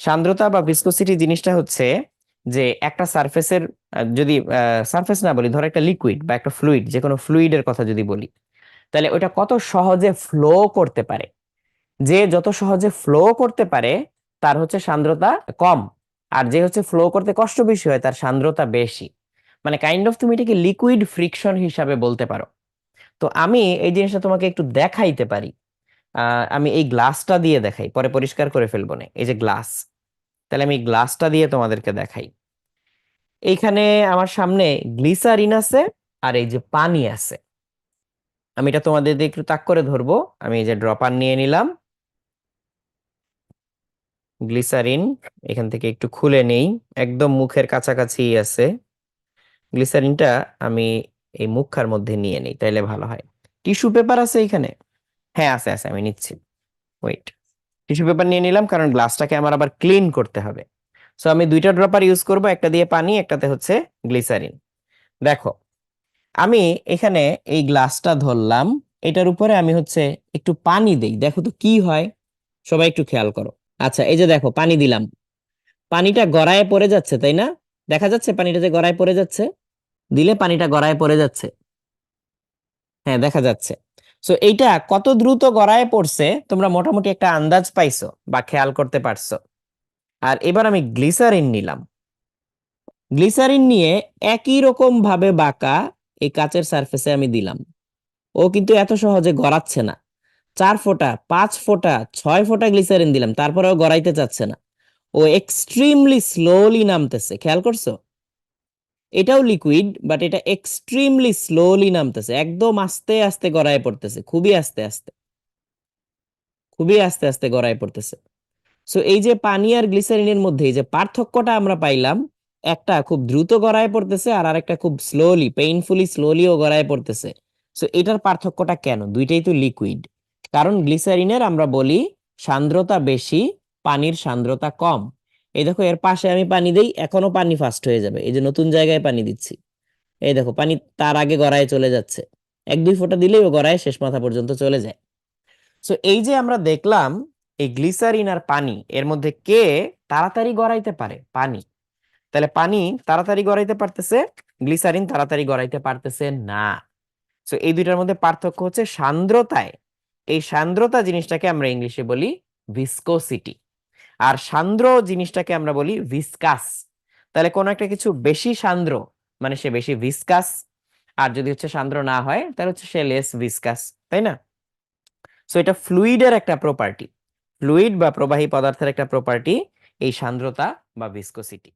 সান্দ্রতা বা ভিসকোসিটি জিনিসটা হচ্ছে যে একটা সারফেসের যদি সারফেস না বলি, ধরো একটা লিকুইড বা একটা ফ্লুইড যে কোনো ফ্লুইডের কথা যদি বলি, তাহলে ওটা কত সহজে ফ্লো করতে পারে? যে যত সহজে ফ্লো করতে পারে, তার হচ্ছে সান্দ্রতা কম, আর যে হচ্ছে ফ্লো করতে কষ্ট বেশি হয়, তার সান্দ্রতা বেশি। মানে কাইন্ড অফ তুমি এটাকে লিকুইড ফ্রিকশন হিসাবে বলতে পারো। তো আমি এই জিনিসটা তোমাকে একটু দেখাইতে পারি। আমি এই গ্লাসটা দিয়ে দেখাই, পরে পরিষ্কার করে ফেলব না, এই যে গ্লাস তাহলে আমি গ্লাসটা দিয়ে তোমাদেরকে দেখাই। এইখানে আমার সামনে গ্লিসারিন আছে আর এই যে পানি আছে। আমি এটা তোমাদের দিয়ে একটু তাক করে ধরবো। আমি এই যে ড্রপার নিয়ে নিলাম। গ্লিসারিন এখান থেকে একটু খুলে নেই। একদম মুখের কাছাকাছি আছে। গ্লিসারিনটা আমি এই মুখার মধ্যে নিয়ে নিই, তাইলে ভালো হয়। টিস্যু পেপার আছে এখানে হ্যাঁ আছে আছে, আমি নিচ্ছি। ওয়েট। টিস্যু পেপার নিয়ে নিলাম, কারণ গ্লাসটাকে আমার আবার ক্লিন করতে হবে। সো আমি দুইটা ড্রপার ইউজ করব, একটা দিয়ে পানি, একটাতে হচ্ছে গ্লিসারিন। দেখো, আমি এখানে এই গ্লাসটা ধরলাম, এটার উপরে আমি হচ্ছে একটু পানি দেই। দেখো তো কি হয়, সবাই একটু খেয়াল করো। আচ্ছা এই যে দেখো, পানি দিলাম। পানিটা গড়ায় পড়ে যাচ্ছে, তাই না? দেখা যাচ্ছে পানিটা যে গড়ায় পড়ে যাচ্ছে? দিলে পানিটা গড়ায় পড়ে যাচ্ছে। হ্যাঁ দেখা যাচ্ছে। সো এইটা কত দ্রুত গড়ায় পড়ছে, তোমরা মোটামুটি একটা আন্দাজ পাইছো বা খেয়াল করতে পারছ। আর এবার আমি গ্লিসারিন নিলাম। গ্লিসারিন নিয়ে একই রকম ভাবে বাঁকা এই কাচের সারফেসে আমি দিলাম। ও কিন্তু এত সহজে গড়াচ্ছে না। চার ফোঁটা, পাঁচ ফোঁটা, ছয় ফোঁটা গ্লিসারিন দিলাম, তারপরেও গড়াইতে চাচ্ছে না। ও এক্সট্রিমলি স্লোলি নামতেছে, খেয়াল করছ? এটাও লিকুইড বাট এটা এক্সট্রিমলি স্লোলি নামতেছে। একদম আস্তে আস্তে গড়ায় পড়তেছে, খুবই আস্তে আস্তে। খুবই আস্তে আস্তে গড়ায় পড়তেছে। সো এই যে পানি আর গ্লিসারিনের মধ্যে এই যে পার্থক্যটা আমরা পাইলাম, একটা খুব দ্রুত গড়ায় পড়তেছে আর আরেকটা খুব স্লোলি পেইনফুলি স্লোলিও গড়ায় পড়তেছে। সো এটার পার্থক্যটা কেন? দুইটাই তো লিকুইড কারণ গ্লিসারিনের আমরা বলি সান্দ্রতা বেশি, পানির সান্দ্রতা কম। এই দেখো, এর পাশে আমি পানি দেই, এখনও পানি ফাস্ট হয়ে যাবে। এই যে নতুন জায়গায় পানি দিচ্ছি। এই দেখো, পানি তার আগে গড়ায় চলে যাচ্ছে। এক, দুই ফোঁটা দিলেই ও গড়ায় শেষ মাথা পর্যন্ত চলে যায়। সো এই যে আমরা দেখলাম, এই গ্লিসারিন আর পানি, এর মধ্যে কে তাড়াতাড়ি গড়াইতে পারে? পানি। তাহলে পানি তাড়াতাড়ি গড়াইতে পারতেছে গ্লিসারিন তাড়াতাড়ি গড়াইতে পারতেছে না। সো এই দুইটার মধ্যে পার্থক্য হচ্ছে সান্দ্রতায়। এই সান্দ্রতা জিনিসটাকে আমরা ইংলিশে বলি ভিসকোসিটি আর সান্দ্র জিনিসটাকে আমরা বলি ভিসকাস তাহলে কোন একটা কিছু বেশি সান্দ্র মানে সে বেশি ভিসকাস আর যদি হচ্ছে সান্দ্র না হয়, তাহলে হচ্ছে সে লেস ভিসকাস তাই না? সো এটা ফ্লুইডের একটা প্রপার্টি ফ্লুইড বা প্রবাহী পদার্থের একটা প্রপার্টি এই সান্দ্রতা বা ভিসকোসিটি